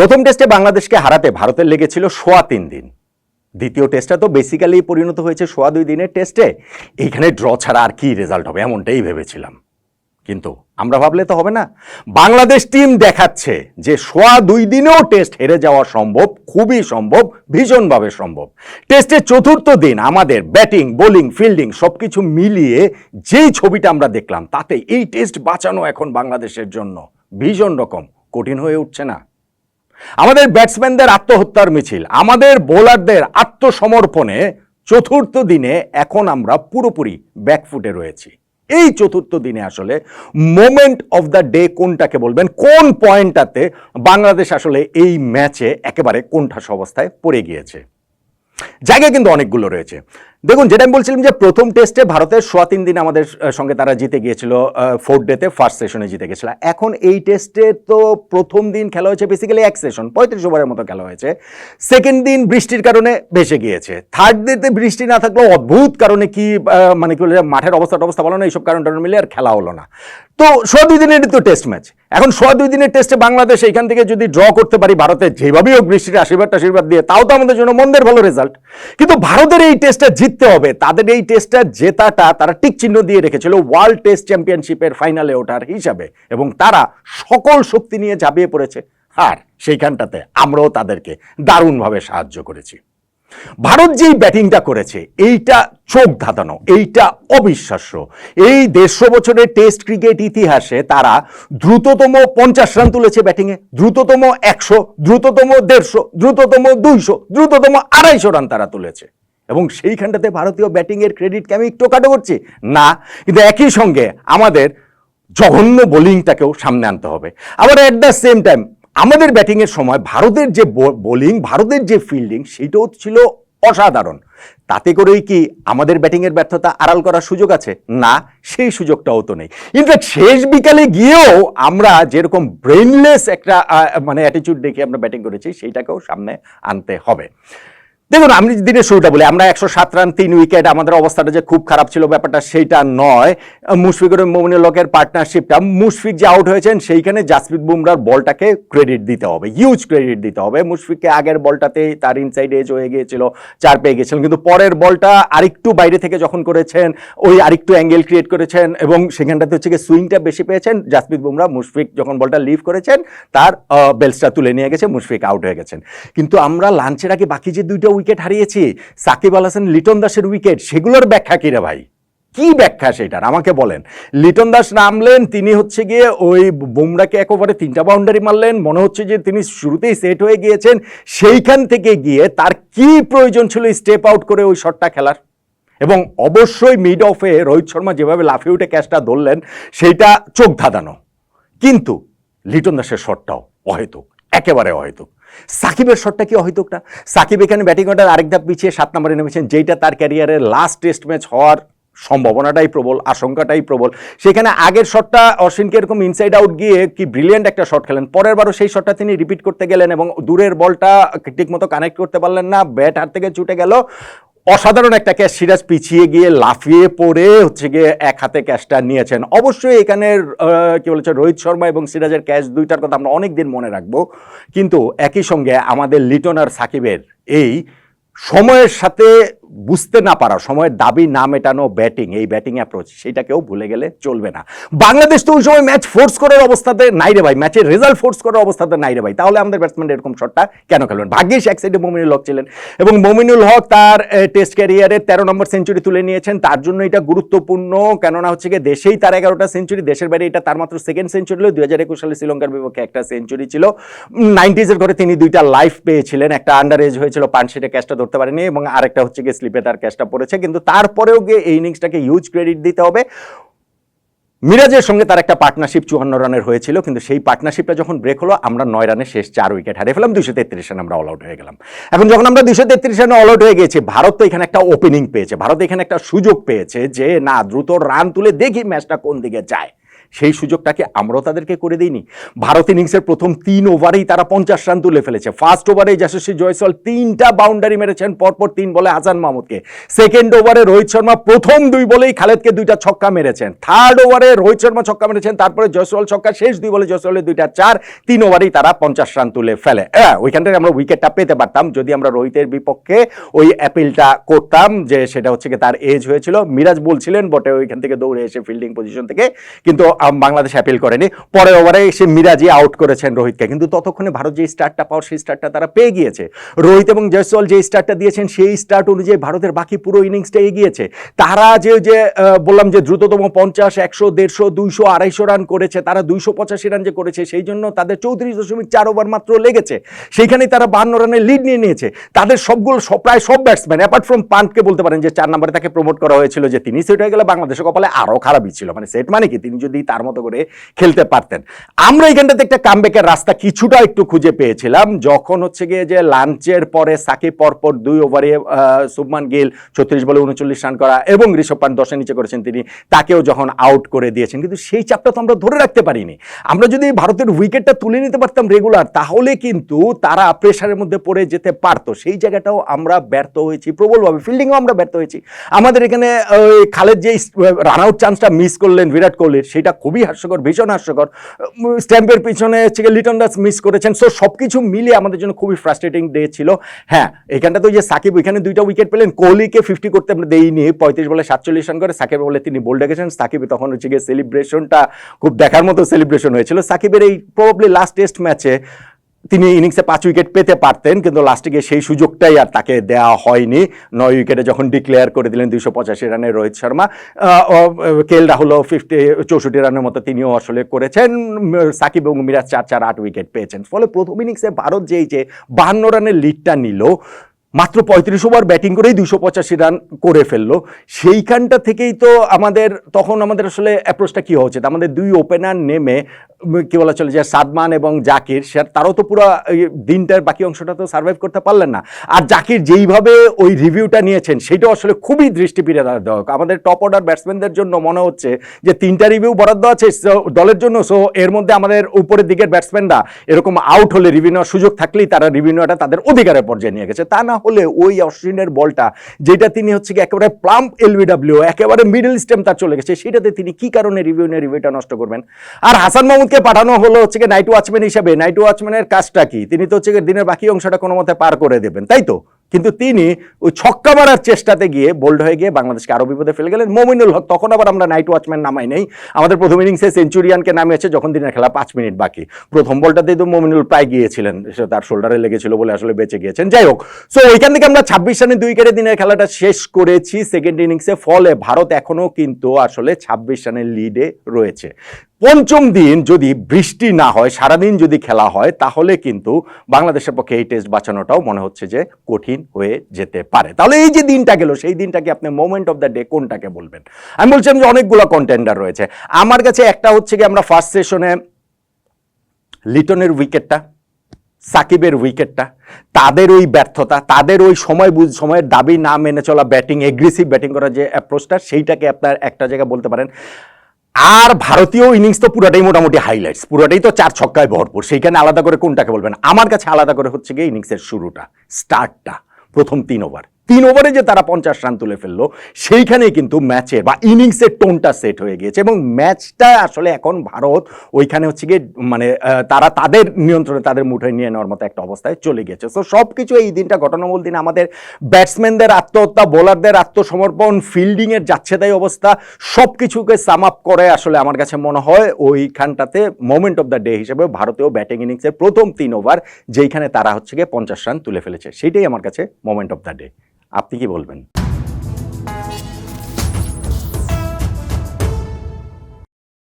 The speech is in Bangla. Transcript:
প্রথম টেস্টে বাংলাদেশকে হারাতে ভারতের লেগেছিল সোয়া তিন দিন। দ্বিতীয় টেস্টটা তো বেসিক্যালি পরিণত হয়েছে সোয়া দুই দিনের টেস্টে। এইখানে ড্র ছাড়া আর কি রেজাল্ট হবে, এমনটাই ভেবেছিলাম। কিন্তু আমরা ভাবলে তো হবে না। বাংলাদেশ টিম দেখাচ্ছে যে সোয়া দুই দিনেও টেস্ট হেরে যাওয়া সম্ভব, খুবই সম্ভব, ভীষণভাবে সম্ভব। টেস্টের চতুর্থ দিন আমাদের ব্যাটিং বোলিং ফিল্ডিং সব কিছু মিলিয়ে যেই ছবিটা আমরা দেখলাম, তাতে এই টেস্ট বাঁচানো এখন বাংলাদেশের জন্য ভীষণ রকম। কঠিন হয়ে উঠছে না। আমাদের ব্যাটসম্যানদের আত্মহত্যার মিছিল, আমাদের বোলারদের আত্মসমর্পণে চতুর্থ দিনে এখন আমরা পুরোপুরি ব্যাকফুটে রয়েছি। এই চতুর্থ দিনে আসলে মোমেন্ট অফ দ্য ডে কোনটাকে বলবেন, কোন পয়েন্টটাতে বাংলাদেশ আসলে এই ম্যাচে একেবারে কোণঠাস অবস্থায় পড়ে গিয়েছে। জায়গা কিন্তু অনেকগুলো রয়েছে। দেখুন, যেটা আমি বলছিলাম যে প্রথম টেস্টে ভারতের সোয়া তিন দিন আমাদের সঙ্গে তারা জিতে গিয়েছিল ফোর্থ ডেতে ফার্স্ট সেশনে জিতে গেছিল এখন এই টেস্টে তো প্রথম দিন খেলা হয়েছে বেসিক্যালি এক সেশন পঁয়ত্রিশ ওভারের মতো খেলা হয়েছে। সেকেন্ড দিন বৃষ্টির কারণে ভেসে গিয়েছে। থার্ড ডেতে বৃষ্টি না থাকলেও অদ্ভুত কারণে কি মানে কি বলে, মাঠের অবস্থাটা অবস্থা ভালো না, এইসব কারণ টারণ মিলে আর খেলা হলো না। তো সোয়া দুই দিনের তো টেস্ট ম্যাচ এখন সোয়া দুই দিনের টেস্টে বাংলাদেশ এইখান থেকে যদি ড্র করতে পারি ভারতের যেভাবেই হোক বৃষ্টির আশীর্বাদ আশীর্বাদ দিয়ে, তাও তো আমাদের জন্য মন্দের ভালো রেজাল্ট কিন্তু ভারতের এই টেস্টটা জিততে হবে। তাদের এই টেস্টটা জেতাটা তারা টিক চিহ্ন দিয়ে রেখেছিল ওয়ার্ল্ড টেস্ট চ্যাম্পিয়নশিপের ফাইনালে ওঠার হিসাবে। এবং তারা সকল শক্তি নিয়ে ঝাঁপিয়ে পড়েছে। আর সেইখানটাতে আমরাও তাদেরকে দারুণভাবে সাহায্য করেছি। ভারত যেই ব্যাটিংটা করেছে, এইটা চোখ ধাঁধানো, এইটা অবিশ্বাস্য। এই দেড়শো বছরের টেস্ট ক্রিকেট ইতিহাসে তারা দ্রুততম পঞ্চাশ রান তুলেছে ব্যাটিংয়ে, দ্রুততম একশো, দ্রুততম দেড়শো, দ্রুততম দুইশো, দ্রুততম আড়াইশো রান তারা তুলেছে। এবং সেইখানটাতে ভারতীয় ব্যাটিংয়ের ক্রেডিটকে আমি একটু কাটো করছি? না, কিন্তু একই সঙ্গে আমাদের জঘন্য বোলিংটাকেও সামনে আনতে হবে। আবার অ্যাট দ্য সেম টাইম আমাদের ব্যাটিংয়ের সময় ভারতের যে বোলিং, ভারতের যে ফিল্ডিং সেটাও ছিল অসাধারণ। তাতে করেই কি আমাদের ব্যাটিংয়ের ব্যর্থতা আড়াল করার সুযোগ আছে? না, সেই সুযোগটাও তো নেই। ইনফ্যাক্ট শেষ বিকালে গিয়েও আমরা যেরকম ব্রেনলেস একটা মানে অ্যাটিচিউড দেখে আমরা ব্যাটিং করেছি, সেইটাকেও সামনে আনতে হবে। দেখুন, আমি দিনের শুরুটা বলি, আমরা একশো সাত রান, তিন উইকেট আমাদের অবস্থাটা যে খুব খারাপ ছিল ব্যাপারটা সেইটা নয়। মুশফিকুর মোমিনুল লকের পার্টনারশিপটা মুশফিক যে আউট হয়েছেন, সেইখানে জাসপ্রীত বুমরার বলটাকে ক্রেডিট দিতে হবে হিউজ ক্রেডিট দিতে হবে। মুশফিককে আগের বলটাতেই তার ইনসাইড এজ হয়ে গিয়েছিল, চার পেয়ে গিয়েছিলেন। কিন্তু পরের বলটা আরেকটু বাইরে থেকে যখন করেছেন, ওই আরেকটু অ্যাঙ্গেল ক্রিয়েট করেছেন এবং সেখানটাতে হচ্ছে গিয়ে সুইংটা বেশি পেয়েছেন। জাসপ্রীত বুমরা, মুশফিক যখন বলটা লিভ করেছেন, তার বেলসটা তুলে নিয়ে গেছে, মুশফিক আউট হয়ে গেছেন। কিন্তু আমরা লাঞ্চের আগে বাকি যে দুইটা উইকেট হারিয়েছি, সাকিব আল হাসান, লিটন দাসের উইকেট সেগুলোর ব্যাখ্যা কি ভাই? কি ব্যাখ্যা সেটার? আমাকে বলেন। লিটন দাস নামলেন, তিনি হচ্ছে গিয়ে ওই বুমরাকে এক ওভারে তিনটা বাউন্ডারি মারলেন, মনে হচ্ছে যে তিনি শুরুতেই সেট হয়ে গিয়েছেন, সেইখান থেকে গিয়ে তার কি প্রয়োজন ছিল স্টেপ আউট করে ওই শটটা খেলার? এবং অবশ্যই মিড অফে রোহিত শর্মা যেভাবে লাফিয়ে উঠে ক্যাচটা ধরলেন সেইটা চোখ ধাঁধানো। কিন্তু লিটন দাসের শটটাও অহেতুক, একেবারে অহেতুক। সাকিবের শটটা কি না? সাকিব এখানে ব্যাটিং অর্ডার আরেক ধাপ পিছিয়ে সাত নম্বরে নেমেছেন, যেইটা তার ক্যারিয়ারের লাস্ট টেস্ট ম্যাচ হওয়ার সম্ভাবনাটাই প্রবল, আশঙ্কাটাই প্রবল। সেখানে আগের শটটা অশ্বিনকে এরকম ইনসাইড আউট গিয়ে কি ব্রিলিয়ান্ট একটা শট খেলেন। পরের বারও সেই শটটা তিনি রিপিট করতে গেলেন এবং দূরের বলটা ঠিকমতো কানেক্ট করতে পারলেন না ব্যাট হাত থেকে ছুটে গেল। অসাধারণ একটা ক্যাশ সিরাজ পিছিয়ে গিয়ে লাফিয়ে পড়ে হচ্ছে গিয়ে এক হাতে ক্যাশটা নিয়েছেন। অবশ্যই এখানের কি বলেছে, রোহিত শর্মা এবং সিরাজের ক্যাশ দুইটার কথা আমরা অনেক দিন মনে রাখব। কিন্তু একই সঙ্গে আমাদের লিটন আর সাকিবের এই সময়ের সাথে বুঝতে না পারা, সময়ের দাবি না মেটানো ব্যাটিং এই ব্যাটিং অ্যাপ্রোচ সেটাকেও ভুলে গেলে চলবে না। বাংলাদেশ তো ওই সময় ম্যাচ ফোর্স করার অবস্থাতে নাই রে ভাই ম্যাচের রেজাল্ট ফোর্স করার অবস্থাতে নাই রে ভাই। তাহলে আমাদের ব্যাটসম্যান এরকম শটটা কেন খেলবেন? ভাগ্যিস এক সাইডে মমিনুল হক ছিলেন এবং মমিনুল হক তার টেস্ট ক্যারিয়ারে তেরো নম্বর সেঞ্চুরি তুলে নিয়েছেন। তার জন্য এটা গুরুত্বপূর্ণ, কেননা হচ্ছে গিয়ে দেশেই তার এগারোটা সেঞ্চুরি দেশের বাইরে এটা তার মাত্র সেকেন্ড সেঞ্চুরি হলো দুই হাজার একুশ সালে শ্রীলঙ্কার বিপক্ষে একটা সেঞ্চুরি ছিল। নাইনটিজের ঘরে তিনি দুইটা লাইফ পেয়েছিলেন। একটা আন্ডার এজ হয়েছিল পানশিটে ক্যাচটা ধরতে পারেনি এবং আরেকটা হচ্ছে গিয়ে স্লিপে তার ক্যাচটা পড়েছে, কিন্তু তারপরেও গিয়ে এই ইনিংসটাকে হিউজ ক্রেডিট দিতে হবে। মিরাজের সঙ্গে তার একটা পার্টনারশিপ চুয়ান্ন রানের হয়েছিল, কিন্তু সেই পার্টনারশিপটা যখন ব্রেক হলো, আমরা নয় রানে শেষ চার উইকেট হারিয়ে ফেলাম দুশো তেত্রিশ রানে আমরা অল আউট হয়ে গেলাম। এখন যখন আমরা দুশো তেত্রিশ রানে অল আউট হয়ে গেছি ভারত তো এখানে একটা ওপেনিং পেয়েছে, ভারত এখানে একটা সুযোগ পেয়েছে যে, না, দ্রুত রান তুলে দেখি ম্যাচটা কোন দিকে যায়। সেই সুযোগটাকে আমরাও তাদেরকে করে দিইনি। ভারত ইনিংসের প্রথম তিন ওভারেই তারা পঞ্চাশ রান তুলে ফেলেছে। ফার্স্ট ওভারে যশস্বী জয়সল তিনটা বাউন্ডারি মেরেছেন, পরপর তিন বলে হাসান মাহমুদকে। সেকেন্ড ওভারে রোহিত শর্মা প্রথম দুই বলেই খালেদকে দুইটা ছক্কা মেরেছেন। থার্ড ওভারে রোহিত শর্মা ছক্কা মেরেছেন, তারপরে জয়সওয়াল ছক্কা শেষ দুই বলে জয়সওয়ালের দুইটা চার, তিন ওভারেই তারা পঞ্চাশ রান তুলে ফেলে। হ্যাঁ ওইখানটায় আমরা উইকেটটা পেতে পারতাম, যদি আমরা রোহিতের বিপক্ষে ওই অ্যাপিলটা করতাম যে সেটা হচ্ছে কি তার এজ হয়েছিল। মিরাজ বলছিলেন, বটে, ওইখান থেকে দৌড়ে এসে ফিল্ডিং পজিশন থেকে। কিন্তু বাংলাদেশ অ্যাপিল করেনি। পরের ওভারে এসে মিরাজি আউট করেছেন রোহিতকে। কিন্তু ততক্ষণে ভারত যে স্টার্টটা পাওয়ার, সেই স্টার্টটা তারা পেয়ে গিয়েছে। রোহিত এবং জয়সওয়াল যে স্টার্টটা দিয়েছেন, সেই স্টার্ট অনুযায়ী ভারতের বাকি পুরো ইনিংসটা এগিয়েছে। তারা যে যে বললাম যে দ্রুততম পঞ্চাশ, একশো, দেড়শো, দুইশো, আড়াইশো রান করেছে, তারা দুইশো পঁচাশি রান যে করেছে, সেই জন্য তাদের চৌত্রিশ দশমিক চার ওভার মাত্র লেগেছে। সেইখানেই তারা বান্ন রানের লিড নিয়ে নিয়েছে। তাদের সবগুলো সব- প্রায় সব ব্যাটসম্যান অ্যাপার্ট ফ্রম পান্টকে বলতে পারেন যে চার নম্বরে তাকে প্রমোট করা হয়েছিল যে তিনি, সেট হয়ে গেলে বাংলাদেশের কপালে আরও খারাপই ছিল। মানে সেট মানে কি? তিনি যদি তার মতো করে খেলতে পারতেন। আমরা এখানটাতে একটা কামব্যাকের রাস্তা কিছুটা একটু খুঁজে পেয়েছিলাম, যখন হচ্ছে গিয়ে যে লাঞ্চের পরে সাকিব পরপর দুই ওভারে শুভমান গিল ছত্রিশ বলে উনচল্লিশ রান করা এবং ঋষভ পান্ট দশের নিচে করেছেন তিনি, তাকেও যখন আউট করে দিয়েছেন। কিন্তু সেই চাপটা তো আমরা ধরে রাখতে পারিনি। আমরা যদি ভারতের উইকেটটা তুলে নিতে পারতাম রেগুলার তাহলে কিন্তু তারা প্রেশারের মধ্যে পড়ে যেতে পারতো। সেই জায়গাটাও আমরা ব্যর্থ হয়েছি, প্রবলভাবে ফিল্ডিংও আমরা ব্যর্থ হয়েছি। আমাদের এখানে খালেদ যে রান আউট চান্সটা মিস করলেন, বিরাট কোহলির, সেটা খুবই হাস্যকর, ভীষণ হাস্যকর। স্ট্যাম্পের পিছনে হচ্ছে লিটন দাস মিস করেছেন। সো সব কিছু মিলিয়ে আমাদের জন্য খুবই ফ্রাস্ট্রেটিং ডে ছিল। হ্যাঁ এখানটা তো যে সাকিব, ওইখানে দুইটা উইকেট পেলেন। কোহলিকে ফিফটি করতে আমরা দেইনি। পঁয়ত্রিশ বলে সাতচল্লিশ রান করে সাকিব বলে তিনি বোল্ড ডেকেছেন সাকিব তখন হচ্ছে গিয়ে সেলিব্রেশনটা খুব দেখার মতো সেলিব্রেশন হয়েছিল। সাকিবের এই প্রবলি লাস্ট টেস্ট ম্যাচে তিনি ইনিংসে পাঁচ উইকেট পেতে পারতেন, কিন্তু লাস্টে গিয়ে সেই সুযোগটাই আর তাকে দেওয়া হয়নি। নয় উইকেটে যখন ডিক্লেয়ার করে দিলেন দুইশো পঁচাশি রানে রোহিত শর্মা কেল রাহুলও ফিফটি চৌষট্টি রানের মতো তিনিও আসলে করেছেন। সাকিব এবং মিরাজ চার চার আট উইকেট পেয়েছেন। ফলে প্রথম ইনিংসে ভারত যেই যে বাহান্ন রানের লিডটা নিল, মাত্র পঁয়ত্রিশ ওভার ব্যাটিং করেই দুশো পঁচাশি রান করে ফেলল। সেইখানটা থেকেই তো আমাদের, তখন আমাদের আসলে অ্যাপ্রোচটা কী হওয়া উচিত? আমাদের দুই ওপেনার নেমে কি বলা চলে যে সাদমান এবং জাকির, সে তারাও তো পুরো দিনটার বাকি অংশটা তো সার্ভাইভ করতে পারলেন না। আর জাকির যেইভাবে ওই রিভিউটা নিয়েছেন সেটা আসলে খুবই দৃষ্টি ফিরে দেওয়া আমাদের টপ অর্ডার ব্যাটসম্যানদের জন্য মনে হচ্ছে যে তিনটা রিভিউ বরাদ্দ আছে দলের জন্য সো এর মধ্যে আমাদের উপরের দিকের ব্যাটসম্যানরা এরকম আউট হলে রিভিউ নেওয়ার সুযোগ থাকলেই তারা রিভিউ নেওয়াটা তাদের অধিকারের পর্যায়ে নিয়ে গেছে। তা না হলে ওই অশ্বিনের বলটা, যেটা তিনি হচ্ছে কি একেবারে প্লাম্প এলবিডাব্লিউ একেবারে মিডল স্টেম তার চলে গেছে, সেটাতে তিনি কি কারণে রিভিউ নিয়ে রিভিউটা নষ্ট করবেন? আর হাসান মাহমুদকে পাঠানো হলো হচ্ছে কি নাইট ওয়াচম্যান হিসাবে? নাইট ওয়াচম্যানের কাজটা কি? তিনি তো হচ্ছে দিনের বাকি অংশটা কোনো মতে পার করে দেবেন, তাই তো? কিন্তু তিনি ওই ছক্কা মারার চেষ্টাতে গিয়ে বোল্ড হয়ে গিয়ে বাংলাদেশকে আরও বিপদে ফেলে গেলেন। মমিনুল হক, তখন আবার আমরা নাইট ওয়াচম্যান নামাই নেই। আমাদের প্রথম ইনিংসে সেঞ্চুরিয়ানকে নামিয়েছে যখন দিনের খেলা পাঁচ মিনিট বাকি। প্রথম বলটাতেই তো মমিনুল প্রায় গিয়েছিলেন, সে তার শোল্ডারে লেগেছিল বলে আসলে বেঁচে গিয়েছেন। যাই হোক সো ওইখান থেকে আমরা ছাব্বিশ রানে দুই কেটে দিনের খেলাটা শেষ করেছি। সেকেন্ড ইনিংসে ফলে ভারত এখনও কিন্তু আসলে ছাব্বিশ রানের লিডে রয়েছে। পঞ্চম দিন যদি বৃষ্টি না হয়, সারাদিন যদি খেলা হয়, তাহলে কিন্তু বাংলাদেশের পক্ষে এই টেস্ট বাঁচানোটাও মনে হচ্ছে যে কঠিন হয়ে যেতে পারে। তাহলে এই যে দিনটা গেল, সেই দিনটাকে আপনি মোমেন্ট অফ দ্য ডে কোনটাকে বলবেন? আমি বলছিলাম যে অনেকগুলো কন্টেন্ডার রয়েছে। আমার কাছে একটা হচ্ছে কি আমরা ফার্স্ট সেশনে লিটনের উইকেটটা সাকিবের উইকেটটা তাদের ওই ব্যর্থতা, তাদের ওই সময় বুঝ, সময়ের দাবি না মেনে চলা ব্যাটিং এগ্রেসিভ ব্যাটিং করার যে অ্যাপ্রোচটা সেইটাকে আপনার একটা জায়গায় বলতে পারেন। আর ভারতীয় ইনিংস তো পুরোটাই মোটামুটি হাইলাইটস পুরোটাই তো চার ছক্কায় ভরপুর। সেইখানে আলাদা করে কোনটাকে বলবেন? আমার কাছে আলাদা করে হচ্ছে গিয়ে ইনিংসের শুরুটা স্টার্টটা প্রথম তিন ওভার তিন ওভারে যে তারা পঞ্চাশ রান তুলে ফেলল সেইখানে কিন্তু ম্যাচের বা ইনিংসের টোনটা সেট হয়ে গিয়েছে এবং ম্যাচটা আসলে এখন ভারত ওইখানে হচ্ছে গিয়ে মানে তারা তাদের নিয়ন্ত্রণে, তাদের মুঠোয় নিয়ে নেওয়ার মতো একটা অবস্থায় চলে গেছে সো সব কিছু এই দিনটা ঘটনামূল দিন আমাদের ব্যাটসম্যানদের আত্মহত্যা বোলারদের আত্মসমর্পণ ফিল্ডিংয়ের যাচ্ছেতাই অবস্থা সব কিছুকে সাম আপ করে আসলে আমার কাছে মনে হয় ওইখানটাতে মোমেন্ট অফ দ্য ডে হিসেবে ভারতীয় ব্যাটিং ইনিংসের প্রথম তিন ওভার যেইখানে তারা হচ্ছে গিয়ে পঞ্চাশ রান তুলে ফেলেছে। সেইটাই আমার কাছে মোমেন্ট অফ দ্য ডে আপনি কি বলবেন